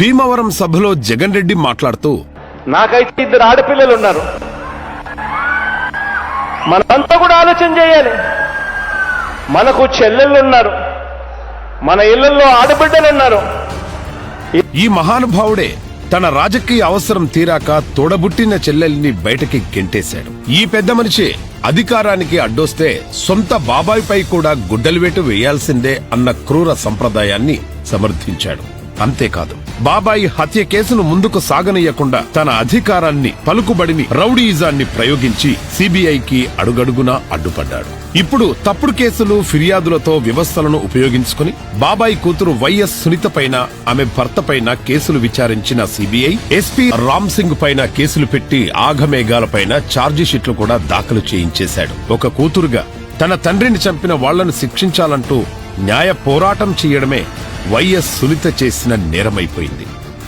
భీమవరం సభలో జగన్ రెడ్డి మాట్లాడుతూ నాకైతే ఇద్దరు ఆడపిల్లలు ఉన్నారు. మనంతా కూడా ఆలోచన చేయాలి. మనకు చెల్లెళ్ళు ఉన్నారు. మన ఇళ్ళలో ఆడబిడ్డలు ఉన్నారు. ఈ మహానుభావుడే తన రాజకీయ అవసరం తీరాక తోడబుట్టిన చెల్లెల్ని బయటకి గెంటేశాడు. ఈ పెద్ద మనిషి అధికారానికి అడ్డొస్తే సొంత బాబాయ్పై కూడా గుడ్డలివేటు వేయాల్సిందే అన్న క్రూర సంప్రదాయాన్ని సమర్థించాడు. అంతేకాదు. బాబాయి హత్య కేసును ముందుకు సాగనీయకుండా తన అధికారాన్ని పలుకుబడిని రౌడీయిజాన్ని ప్రయోగించి సిబిఐకి అడుగడుగునా అడ్డుపడ్డాడు. ఇప్పుడు తప్పుడు కేసులు ఫిర్యాదులతో వ్యవస్థలను ఉపయోగించుకుని బాబాయి కూతురు వైఎస్ సునీత పైన ఆమె భర్త పైన కేసులు విచారించిన సిబిఐ ఎస్పీ రామ్ సింగ్ పైన కేసులు పెట్టి ఆఘమేఘాలపైన షీట్లు కూడా దాఖలు చేయించేశాడు. ఒక కూతురుగా తన తండ్రిని చంపిన వాళ్ళను శిక్షించాలంటూ న్యాయ పోరాటం చేయడమే వైఎస్ సునీత చేసిన నేరమైపోయింది.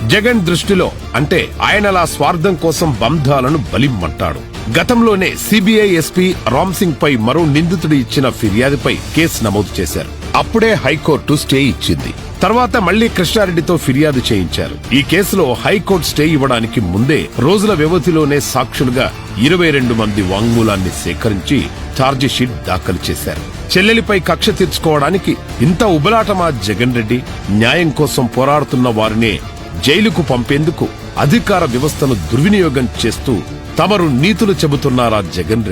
జగన్ దృష్టిలో అంటే ఆయనలా స్వార్థం కోసం బంధాలను బలిమ్మంటాడు. గతంలోనే సిబిఐ ఎస్పీ రామ్ సింగ్ పై మరో నిందితుడు ఇచ్చిన ఫిర్యాదుపై కేసు నమోదు చేశారు. అప్పుడే హైకోర్టు స్టే ఇచ్చింది. తర్వాత మళ్ళీ కృష్ణారెడ్డితో ఫిర్యాదు చేయించారు. ఈ కేసులో హైకోర్టు స్టే ఇవ్వడానికి ముందే రోజుల వ్యవధిలోనే సాక్షులుగా ఇరవై రెండు మంది వాంగ్మూలాన్ని సేకరించి ఛార్జిషీట్ దాఖలు చేశారు. చెల్లెలిపై కక్ష తీర్చుకోవడానికి ఇంత ఉబలాటమా జగన్ రెడ్డి? న్యాయం కోసం పోరాడుతున్న వారినే జైలుకు పంపేందుకు అధికార వ్యవస్థను దుర్వినియోగం చేస్తూ తమరు నీతులు చెబుతున్నారా జగన్ రెడ్డి?